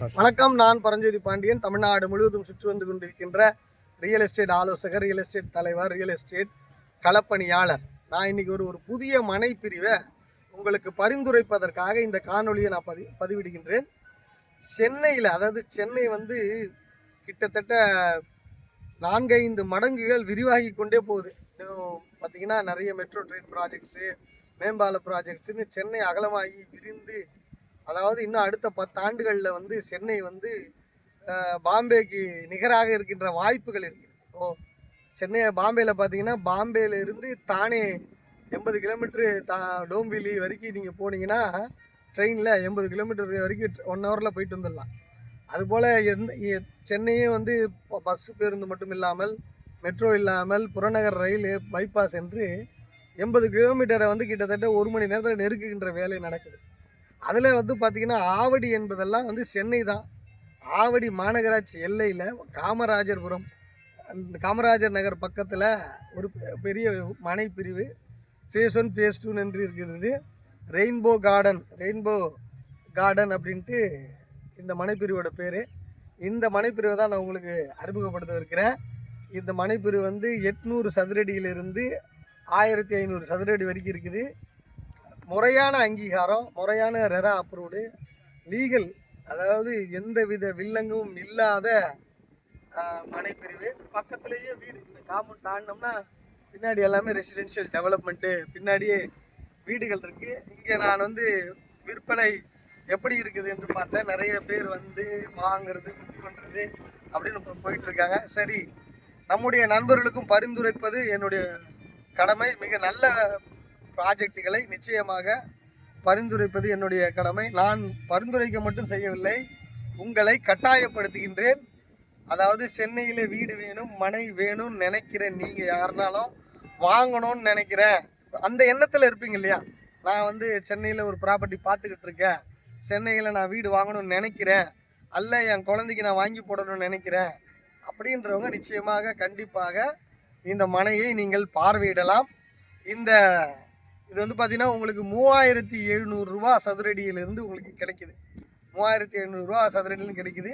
வணக்கம் நான் பரஞ்சோதி பாண்டியன். தமிழ்நாடு முழுவதும் சுற்றி வந்து கொண்டிருக்கின்ற ரியல் எஸ்டேட் ஆலோசகர் ரியல் எஸ்டேட் தலைவர் ரியல் எஸ்டேட் களப்பணியாளர். நான் இன்னைக்கு ஒரு ஒரு புதிய மனை பிரிவை உங்களுக்கு பரிந்துரைப்பதற்காக இந்த காணொலியை நான் பதி பதிவிடுகின்றேன். சென்னையில் அதாவது சென்னை வந்து கிட்டத்தட்ட நான்கைந்து மடங்குகள் விரிவாகி கொண்டே போகுது. பார்த்திங்கன்னா பார்த்தீங்கன்னா நிறைய மெட்ரோ ட்ரெயின் ப்ராஜெக்ட்ஸு மேம்பால ப்ராஜெக்ட்ஸுன்னு சென்னை அகலமாகி விரிந்து அதாவது இன்னும் அடுத்த பத்து ஆண்டுகளில் வந்து சென்னை வந்து பாம்பேக்கு நிகராக இருக்கின்ற வாய்ப்புகள் இருக்குது. ஓ சென்னை பாம்பேயில் பார்த்தீங்கன்னா பாம்பேலேருந்து தானே எண்பது கிலோமீட்ரு தா டோம்பிலி வரைக்கும் நீங்கள் போனீங்கன்னா ட்ரெயினில் எண்பது கிலோமீட்டர் வரைக்கும் ஒன் ஹவரில் போயிட்டு வந்துடலாம். அதுபோல் எந்த எ- சென்னையே வந்து பஸ் பேருந்து மட்டும் இல்லாமல் மெட்ரோ இல்லாமல் புறநகர் ரயில் பைபாஸ் என்று எண்பது கிலோமீட்டரை வந்து கிட்டத்தட்ட ஒரு மணி நேரத்தில் நெருக்குகின்ற வேலை நடக்குது. அதில் வந்து பார்த்திங்கன்னா ஆவடி என்பதெல்லாம் வந்து சென்னை தான். ஆவடி மாநகராட்சி எல்லையில் காமராஜர்புரம் காமராஜர் நகர் பக்கத்தில் ஒரு பெ- பெரிய மனை பிரிவு ஃபேஸ் ஒன் ஃபேஸ் டூ என்று இருக்கிறது. ரெயின்போ கார்டன் ரெயின்போ கார்டன் அப்படின்ட்டு இந்த மனைப்பிரிவோட பேர். இந்த மனைப்பிரிவை தான் நான் உங்களுக்கு அறிமுகப்படுத்த இருக்கிறேன். இந்த மனைப்பிரிவு வந்து எட்நூறு சதுரடியிலிருந்து ஆயிரத்தி ஐநூறு சதுரடி வரைக்கும் இருக்குது. முறையான அங்கீகாரம் முறையான ரெரா அப்ரூவ்டு லீகல் அதாவது எந்த வித வில்லங்கமும் இல்லாத மனைப்பிரிவு பக்கத்துலேயே வீடு இந்த காம்பவுண்ட் தாண்டினோம்னா பின்னாடி எல்லாமே ரெசிடென்ஷியல் டெவலப்மெண்ட்டு பின்னாடியே வீடுகள் இருக்குது இங்கே நான் வந்து விற்பனை எப்படி இருக்குது என்று பார்த்தேன் நிறைய பேர் வந்து வாங்குறது புக் பண்ணுறது அப்படின்னு இப்போ போயிட்டு இருக்காங்க சரி நம்முடைய நண்பர்களுக்கும் பரிந்துரைப்பது என்னுடைய கடமை. மிக நல்ல ப்ராஜெக்டுகளை நிச்சயமாக பரிந்துரைப்பது என்னுடைய கடமை. நான் பரிந்துரைக்க மட்டும் செய்யவில்லை. உங்களை கட்டாயப்படுத்துகின்றேன். அதாவது சென்னையில் வீடு வேணும் மனை வேணும்னு நினைக்கிற நீங்கள் யாருனாலும். வாங்கணும்னு நினைக்கிறேன். அந்த எண்ணத்தில் இருப்பீங்க இல்லையா? நான் வந்து சென்னையில் ஒரு ப்ராப்பர்ட்டி பார்த்துக்கிட்டு இருக்கேன். சென்னையில் நான் வீடு வாங்கணும்னு நினைக்கிறேன். அல்ல என் குழந்தைக்கு நான் வாங்கி போடணும்னு நினைக்கிறேன். அப்படின்றவங்க நிச்சயமாக கண்டிப்பாக இந்த மனையை நீங்கள் பார்வையிடலாம். இந்த இது வந்து பார்த்தீங்கன்னா உங்களுக்கு மூவாயிரத்தி எழுநூறுரூவா சதுரடியிலேருந்து உங்களுக்கு கிடைக்குது. மூவாயிரத்தி எழுநூறுரூவா சதுரடியிலும் கிடைக்குது.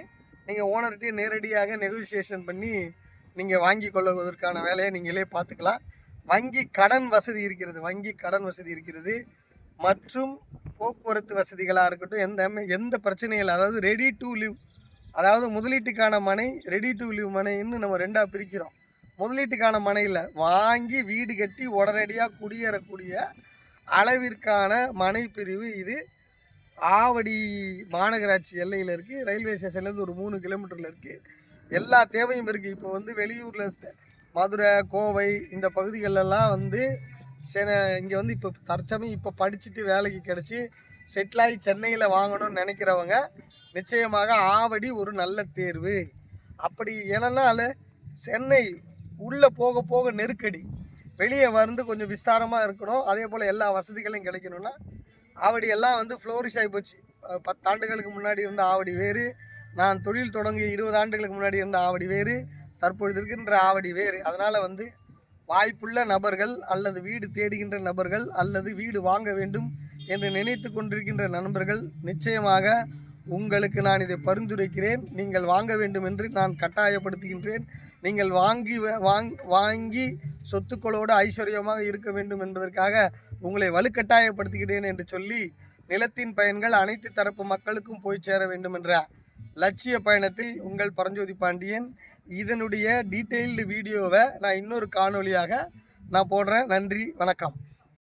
நீங்கள் ஓனர்கிட்டே நேரடியாக நெகோசியேஷன் பண்ணி நீங்கள் வாங்கி கொள்வதற்கான வேலையை நீங்களே பார்த்துக்கலாம். வங்கி கடன் வசதி இருக்கிறது. வங்கி கடன் வசதி இருக்கிறது. மற்றும் போக்குவரத்து வசதிகளாக இருக்கட்டும் எந்த எந்த பிரச்சனையும் இல்லை. அதாவது ரெடி டு லிவ் அதாவது முதலீட்டுக்கான மனை ரெடி டு லிவ் மனைன்னு நம்ம ரெண்டாக பிரிக்கிறோம். முதலீட்டுக்கான மனையில் வாங்கி வீடு கட்டி உடனடியாக குடியேறக்கூடிய அளவிற்கான மனை பிரிவு இது. ஆவடி மாநகராட்சி எல்லையில் இருக்குது ரயில்வே ஸ்டேஷன்லேருந்து ஒரு மூணு கிலோமீட்டரில் இருக்குது எல்லா தேவையும் இருக்குது இப்போ வந்து வெளியூரில் மதுரை கோவை இந்த பகுதிகளெல்லாம் வந்து இங்கே வந்து இப்போ தற்சமயம் இப்போ படிச்சுட்டு வேலைக்கு கிடச்சி செட்டிலாகி சென்னையில் வாங்கணும்னு நினைக்கிறவங்க நிச்சயமாக ஆவடி ஒரு நல்ல தேர்வு. அப்படி ஏனென்னால் சென்னை உள்ளே போக போக நெருக்கடி. வெளியே வந்து கொஞ்சம் விஸ்தாரமாக இருக்கணும். அதே போல் எல்லா வசதிகளும் கிடைக்கணும்னா ஆவடி எல்லாம் வந்து ஃப்ளோரிஷ் ஆகி போச்சு. பத்தாண்டுகளுக்கு முன்னாடி இருந்த ஆவடி வேறு. நான் தொழில் தொடங்கிய இருபது ஆண்டுகளுக்கு முன்னாடி இருந்த ஆவடி வேறு. தற்பொழுது இருக்கின்ற ஆவடி வேறு. அதனால் வந்து வாய்ப்புள்ள நபர்கள் அல்லது வீடு தேடுகின்ற நபர்கள் அல்லது வீடு வாங்க வேண்டும் என்று நினைத்து கொண்டிருக்கின்ற நண்பர்கள் நிச்சயமாக உங்களுக்கு நான் இதை பரிந்துரைக்கிறேன். நீங்கள் வாங்க வேண்டும் என்று நான் கட்டாயப்படுத்துகின்றேன். நீங்கள் வாங்கி வ- வாங் வாங்கி சொத்துக்களோடு ஐஸ்வர்யமாக இருக்க வேண்டும் என்பதற்காக உங்களை வலுக்கட்டாயப்படுத்துகிறேன் என்று சொல்லி நிலத்தின் பயன்கள் அனைத்து தரப்பு மக்களுக்கும் போய் சேர வேண்டும் என்ற லட்சிய பயணத்தில் உங்கள் பரஞ்சோதி பாண்டியன் இதனுடைய டீட்டெயில்டு வீடியோவை நான் இன்னொரு காணொளியாக நான் போடுறேன். நன்றி வணக்கம்.